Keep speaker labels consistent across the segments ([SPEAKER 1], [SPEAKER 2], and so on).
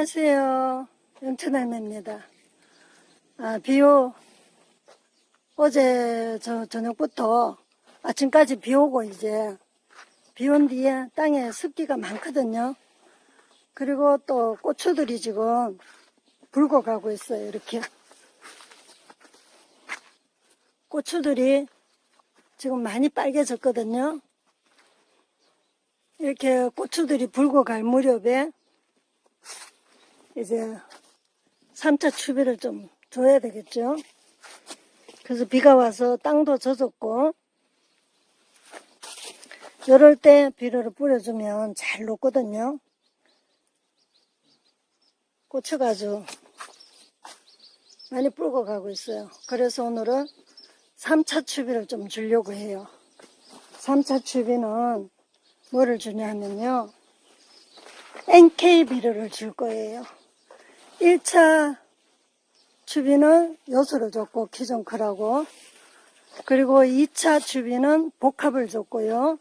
[SPEAKER 1] 안녕하세요. 영천할매입니다. 아, 비오, 어제 저 저녁부터 아침까지 비 오고 이제 비 온 뒤에 땅에 습기가 많거든요. 그리고 또 고추들이 지금 붉어 가고 있어요. 이렇게. 고추들이 지금 많이 빨개졌거든요. 이렇게 고추들이 붉어 갈 무렵에 이제 3차 추비를 좀 줘야 되겠죠. 그래서 비가 와서 땅도 젖었고, 이럴 때 비료를 뿌려주면 잘 녹거든요. 고추가 아주 많이 붉어 가고 있어요. 그래서 오늘은 3차 추비를 좀 주려고 해요. 3차 추비는 뭐를 주냐 하면요. NK 비료를 줄 거예요. 1차 추비는 요소를 줬고 키존크라고 그리고 2차 추비는 복합을 줬고요.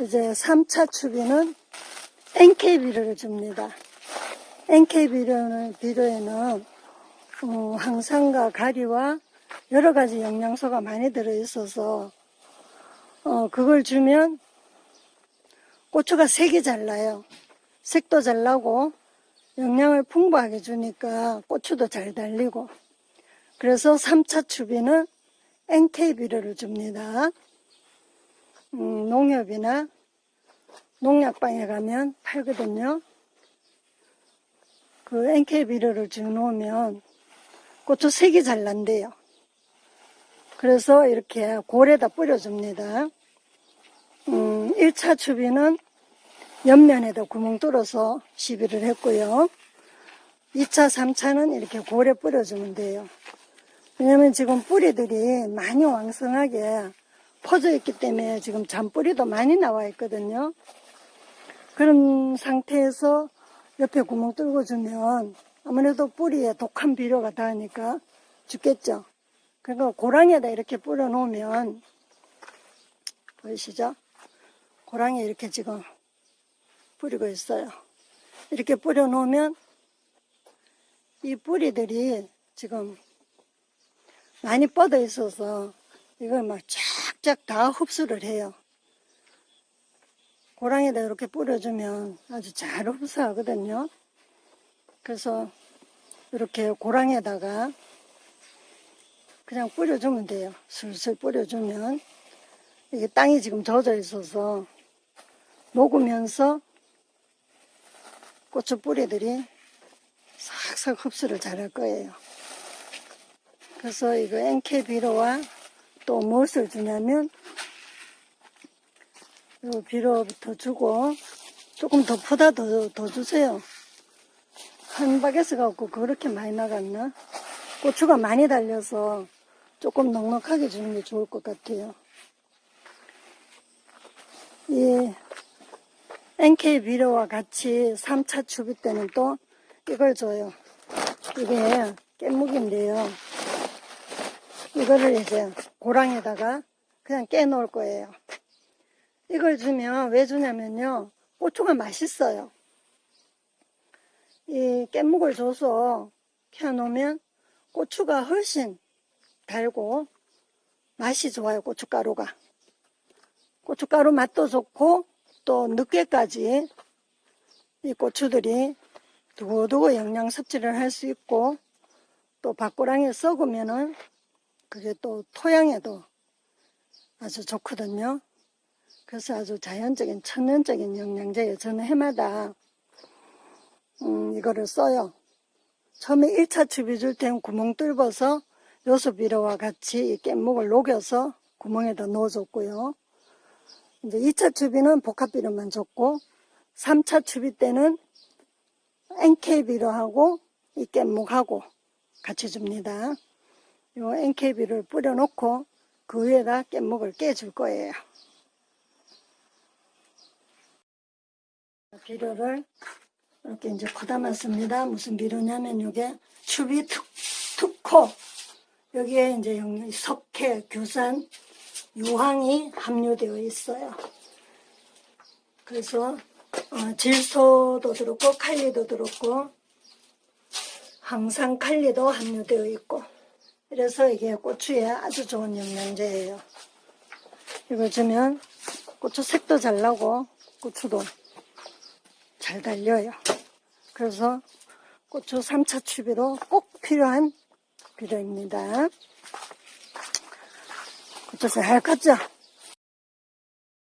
[SPEAKER 1] 이제 3차 추비는 NK 비료를 줍니다. NK 비료는 비료에는 어, 항산과 가리와 여러 가지 영양소가 많이 들어 있어서 어, 그걸 주면 고추가 색이 잘 나요. 색도 잘 나고 영양을 풍부하게 주니까 고추도 잘 달리고 그래서 3차 추비는 NK 비료를 줍니다. 음, 농협이나 농약방에 가면 팔거든요. 그 NK 비료를 주놓으면 고추 색이 잘 난대요. 그래서 이렇게 골에다 뿌려줍니다. 음, 1차 추비는 옆면에도 구멍 뚫어서 시비를 했고요. 2차, 3차는 이렇게 골에 뿌려주면 돼요. 왜냐면 지금 뿌리들이 많이 왕성하게 퍼져 있기 때문에 지금 잔뿌리도 많이 나와 있거든요. 그런 상태에서 옆에 구멍 뚫고 주면 아무래도 뿌리에 독한 비료가 닿으니까 죽겠죠. 그러니까 고랑에다 이렇게 뿌려 놓으면 보이시죠? 고랑에 이렇게 지금 뿌리고 있어요. 이렇게 뿌려 놓으면 이 뿌리들이 지금 많이 뻗어 있어서 이걸 막 쫙쫙 다 흡수를 해요. 고랑에다 이렇게 뿌려주면 아주 잘 흡수하거든요. 그래서 이렇게 고랑에다가 그냥 뿌려주면 돼요. 슬슬 뿌려주면 이게 땅이 지금 젖어 있어서 녹으면서 고추 뿌리들이 싹싹 흡수를 잘할 거예요. 그래서 이거 비료와 또 무엇을 주냐면 요 비료부터 주고 조금 더 퍼다 더, 더 주세요. 한 바게스 갖고 그렇게 많이 나갔나? 고추가 많이 달려서 조금 넉넉하게 주는 게 좋을 것 같아요. 이 NK 비료와 같이 3차 추비 때는 또 이걸 줘요. 이게 깻묵인데요. 이거를 이제 고랑에다가 그냥 깨 놓을 거예요. 이걸 주면 왜 주냐면요. 고추가 맛있어요. 이 깻묵을 줘서 켜놓으면 고추가 훨씬 달고 맛이 좋아요. 고춧가루가. 고춧가루 맛도 좋고 또 늦게까지 이 고추들이 두고두고 영양 섭취를 할 수 있고 또 밭고랑에 썩으면은 그게 또 토양에도 아주 좋거든요. 그래서 아주 자연적인 천연적인 영양제예요. 저는 해마다 음, 이거를 써요. 처음에 1차 추비 줄 때는 구멍 뚫어서 요소비료와 같이 이 깻묵을 녹여서 구멍에다 넣어줬고요. 이제 2차 추비는 복합비료만 줬고 3차 추비 때는 NK비료 하고 이 깻묵하고 같이 줍니다. 요 NK비료를 뿌려놓고 그 위에다 깻묵을 깨줄 거예요. 비료를 이렇게 이제 커담았습니다. 무슨 비료냐면 이게 추비 특, 특호 여기에 이제 영- 석회, 규산, 유황이 함유되어 있어요. 그래서 어, 질소도 들었고 칼리도 들었고 항상 칼리도 함유되어 있고 그래서 이게 고추에 아주 좋은 영양제예요. 이거 주면 고추 색도 잘 나고 고추도 잘 달려요. 그래서 고추 3차 추비로 꼭 필요한 비료입니다. 잘 컸죠?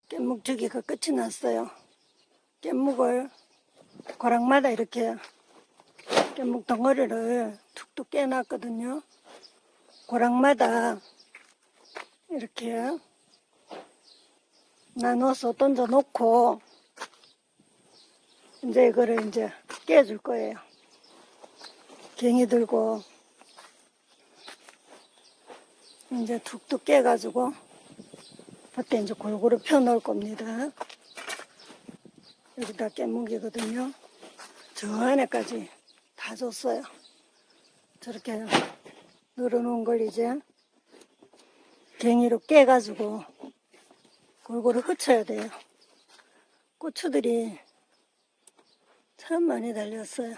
[SPEAKER 1] 깻묵 주기가 끝이 났어요. 깻묵을 고랑마다 이렇게 깻묵 덩어리를 툭툭 깨놨거든요. 고랑마다 이렇게 나눠서 던져 놓고 이제 이거를 이제 깨줄 거예요. 갱이 들고 이제 툭툭 깨가지고 그때 이제 골고루 펴 놓을 겁니다. 여기다 깻묵이거든요. 저 안에까지 다 줬어요. 저렇게 늘어놓은 걸 이제 갱이로 깨가지고 골고루 흩쳐야 돼요. 고추들이 참 많이 달렸어요.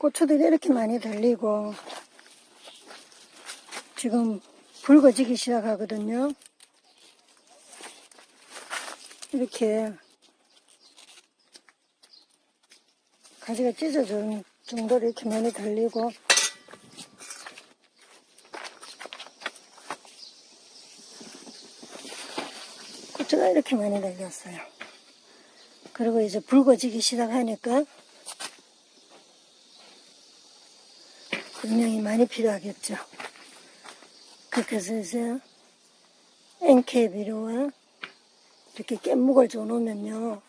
[SPEAKER 1] 고추들이 이렇게 많이 달리고 지금 붉어지기 시작하거든요. 이렇게 가지가 찢어질 정도로 이렇게 많이 달리고 고추가 이렇게 많이 달렸어요. 그리고 이제 붉어지기 시작하니까 영양이 많이 필요하겠죠. 이제 NK 비료와 이렇게 깻묵을 줘 놓으면요.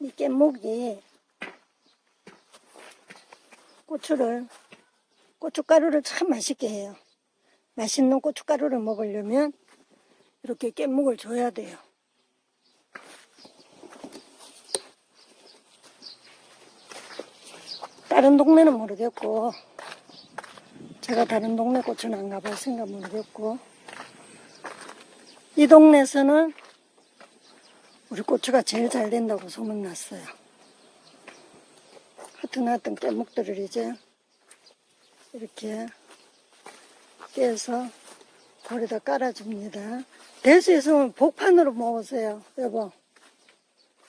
[SPEAKER 1] 이 깻묵이 고추를, 고춧가루를 참 맛있게 해요. 맛있는 고춧가루를 먹으려면 이렇게 깻묵을 줘야 돼요. 다른 동네는 모르겠고, 제가 다른 동네 고추는 안 가봤으니까 모르겠고, 이 동네에서는 우리 고추가 제일 잘 된다고 소문났어요. 하여튼 하여튼 깻묵들을 이제 이렇게 깨서 볼에다 깔아줍니다. 될 수 있으면 복판으로 먹으세요, 여보.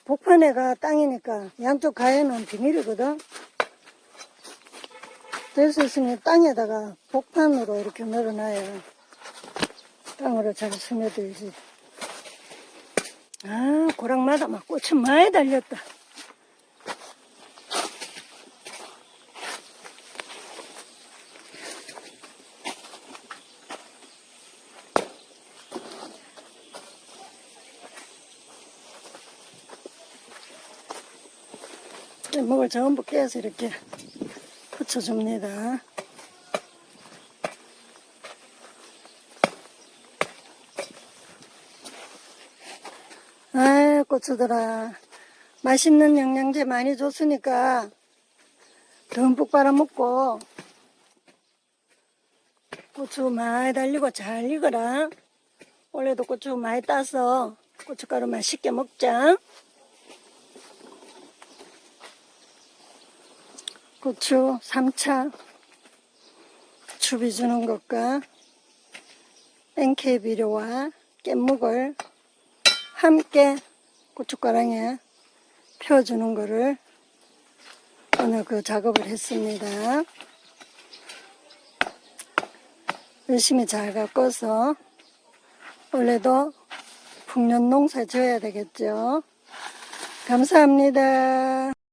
[SPEAKER 1] 복판에가 땅이니까 양쪽 가에는 비밀이거든. 될 수 있으면 땅에다가 복판으로 이렇게 널어놔야 땅으로 잘 스며들지. 아, 고랑마다 막 꽃이 많이 달렸다. 먹을 전부 깨서 이렇게 붙여줍니다. 아, 고추들아. 맛있는 영양제 많이 줬으니까 듬뿍 빨아먹고 고추 많이 달리고 잘 익어라. 원래도 고추 많이 따서 고춧가루 맛있게 먹자. 고추 3차 추비 주는 것과 NK 비료와 깻묵을 함께 고춧가랑에 펴주는 거를 오늘 그 작업을 했습니다. 열심히 잘 가꿔서 원래도 풍년 농사 지어야 되겠죠. 감사합니다.